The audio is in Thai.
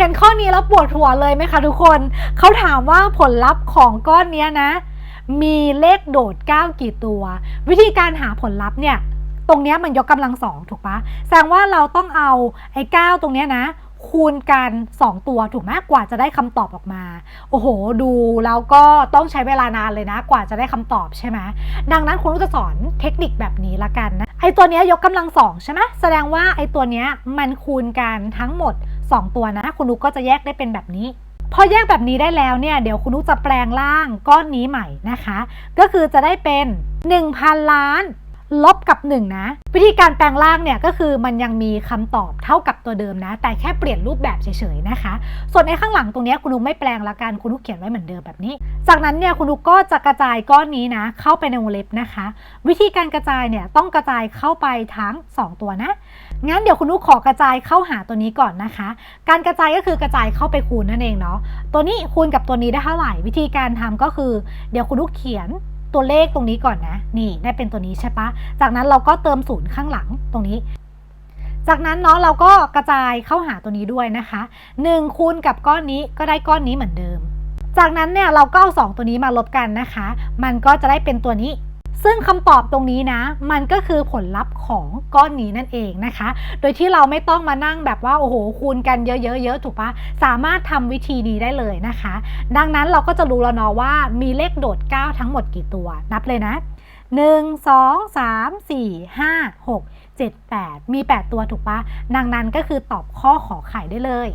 เห็นข้อนี้แล้วปวดหัวเลยไหมคะทุกคน เขาถามว่าผลลัพธ์ของก้อนเนี้ยนะ มีเลขโดด 9 กี่ตัว วิธีการหาผลลัพธ์เนี่ย ตรงเนี้ยมันยกกำลังสองถูกปะแสดงว่าเราต้องเอาไอ้9ตรงเนี้ยนะ คูณกัน 2 ตัวถูกไหมกว่าจะได้คำตอบออกมา โอ้โห ดูแล้วก็ต้องใช้เวลานานเลยนะ กว่าจะได้คำตอบใช่ไหมดังนั้นคุณก็จะสอนเทคนิคแบบนี้ละกันนะไอตัวเนี้ยยกกำลังสองใช่ไหมแสดงว่าไอตัวเนี้ยมันคูณกันทั้งหมด 2 ตัวนะ คุณนุกก็จะแยกได้เป็นแบบนี้ พอแยกแบบนี้ได้แล้วเนี่ยเดี๋ยวคุณนุกจะแปลงร่างก้อนนี้ใหม่นะคะ ก็คือจะได้เป็น 1,000 ล้าน ลบกับ 1 นะ วิธีการแปลงร่างเนี่ยก็คือมันยังมีคำตอบเท่ากับตัวเดิมนะ แต่แค่เปลี่ยนรูปแบบเฉยๆนะคะ ส่วนในข้างหลังตรงนี้คุณนุกไม่แปลงละกันคุณนุกเขียนไว้เหมือนเดิมแบบนี้ จากนั้นเนี่ยคุณนุกก็จะกระจายก้อนนี้นะ เข้าไปในวงเล็บนะคะ วิธีการกระจายเนี่ยต้องกระจายเข้าไปทั้ง 2 ตัวนะงั้นเดี๋ยวคุณนุกขอกระจายเข้าหาตัวนี้ก่อนนะคะ การกระจายก็คือกระจายเข้าไปคูณนั่นเองเนาะตัวนี้คูณกับตัวนี้ได้เท่าไหร่ วิธีการทำก็คือ เดี๋ยวคุณนุกเขียน ตัวเลขตรงนี้ก่อนนะ นี่ได้เป็นตัวนี้ใช่ปะจากนั้นเราก็เติมศูนย์ข้างหลังตรงนี้ จากนั้นเนาะเราก็กระจายเข้าหาตัวนี้ด้วยนะคะ1คูณกับก้อนนี้ก็ได้ก้อนนี้เหมือนเดิม จากนั้นเนี่ยเราก็เอา2ตัวนี้มาลบกันนะคะ มันก็จะได้เป็นตัวนี้ ซึ่งคำตอบตรงนี้นะ มันก็คือผลลัพธ์ของก้อนนี้นั่นเองนะคะ โดยที่เราไม่ต้องมานั่งแบบว่าโอ้โหคูณกันเยอะๆๆถูกปะสามารถทำวิธีนี้ได้เลยนะคะ ดังนั้นเราก็จะรู้แล้วเนาะว่ามีเลขโดด 9 ทั้งหมดกี่ตัว นับเลยนะ 1 2 3 4 5 6 7 8 มี 8 ตัวถูกปะดังนั้นก็คือตอบข้อขอไข่ได้เลย